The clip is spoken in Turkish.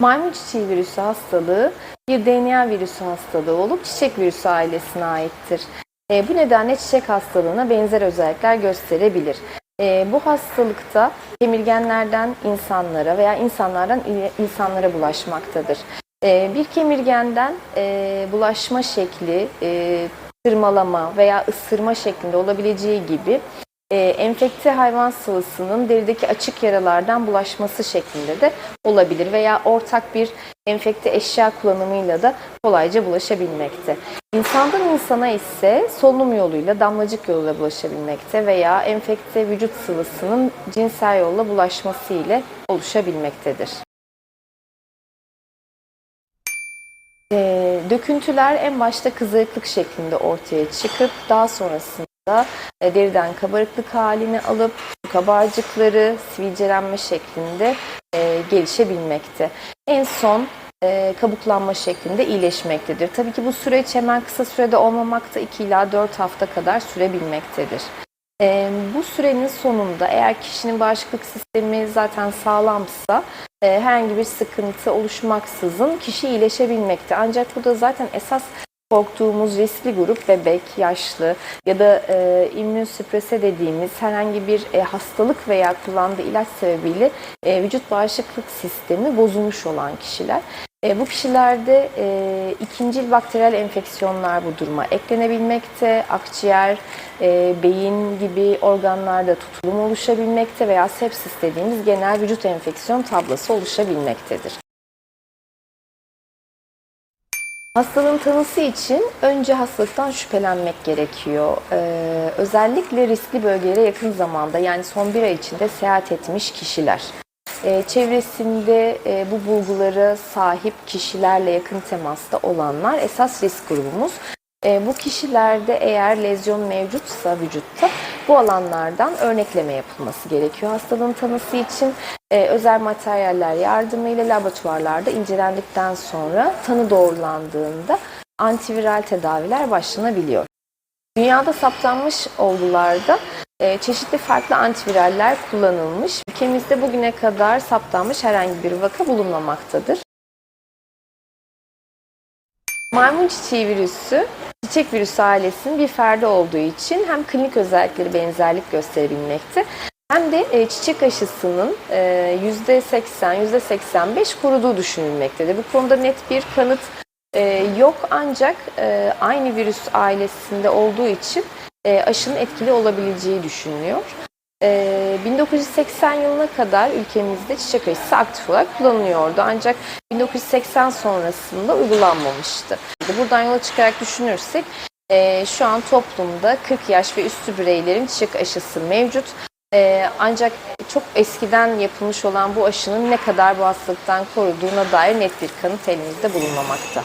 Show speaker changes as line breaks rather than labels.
Maymun çiçeği virüsü hastalığı bir DNA virüsü hastalığı olup çiçek virüsü ailesine aittir. E, bu nedenle çiçek hastalığına benzer özellikler gösterebilir. E, bu hastalıkta kemirgenlerden insanlara veya insanlardan insanlara bulaşmaktadır. E, bir kemirgenden e, bulaşma şekli, e, tırmalama veya ısırma şeklinde olabileceği gibi e, enfekte hayvan sıvısının derideki açık yaralardan bulaşması şeklinde de olabilir veya ortak bir enfekte eşya kullanımıyla da kolayca bulaşabilmekte. İnsandan insana ise solunum yoluyla, damlacık yoluyla bulaşabilmekte veya enfekte vücut sıvısının cinsel yolla bulaşması ile oluşabilmektedir. E, döküntüler en başta kızarıklık şeklinde ortaya çıkıp daha sonrasında e, deriden kabarıklık halini alıp kabarcıkları sivilcelenme şeklinde e, gelişebilmekte. En son e, kabuklanma şeklinde iyileşmektedir. Tabii ki bu süreç hemen kısa sürede olmamakta 2 ila 4 hafta kadar sürebilmektedir. E, bu sürenin sonunda eğer kişinin bağışıklık sistemi zaten sağlamsa e, herhangi bir sıkıntı oluşmaksızın kişi iyileşebilmekte. Ancak burada zaten esas korktuğumuz riskli grup bebek, yaşlı ya da e, immünsüprese dediğimiz herhangi bir e, hastalık veya kullandığı ilaç sebebiyle e, vücut bağışıklık sistemi bozulmuş olan kişiler. E, bu kişilerde e, ikincil bakteriyel enfeksiyonlar bu duruma eklenebilmekte, akciğer, e, beyin gibi organlarda tutulum oluşabilmekte veya sepsis dediğimiz genel vücut enfeksiyon tablosu oluşabilmektedir. Hastalığın tanısı için önce hastalıktan şüphelenmek gerekiyor. Ee, özellikle riskli bölgelere yakın zamanda yani son bir ay içinde seyahat etmiş kişiler. Ee, çevresinde e, bu bulgulara sahip kişilerle yakın temasta olanlar esas risk grubumuz. Ee, bu kişilerde eğer lezyon mevcutsa vücutta bu alanlardan örnekleme yapılması gerekiyor. Hastalığın tanısı için e, özel materyaller yardımıyla laboratuvarlarda incelendikten sonra tanı doğrulandığında antiviral tedaviler başlanabiliyor. Dünyada saptanmış olgularda e, çeşitli farklı antiviraller kullanılmış. Ülkemizde bugüne kadar saptanmış herhangi bir vaka bulunmamaktadır. Maymun çiçeği virüsü, çiçek virüsü ailesinin bir ferdi olduğu için hem klinik özellikleri benzerlik gösterebilmekte hem de e, çiçek aşısının e, %80, %85 koruduğu düşünülmektedir. Bu konuda net bir kanıt e, yok ancak e, aynı virüs ailesinde olduğu için e, aşının etkili olabileceği düşünülüyor. E, 1980 yılına kadar ülkemizde çiçek aşısı aktif olarak kullanılıyordu. Ancak 1980 sonrasında uygulanmamıştı. Buradan yola çıkarak düşünürsek e, şu an toplumda 40 yaş ve üstü bireylerin çiçek aşısı mevcut. E, ancak çok eskiden yapılmış olan bu aşının ne kadar bu hastalıktan koruduğuna dair net bir kanıt elimizde bulunmamakta.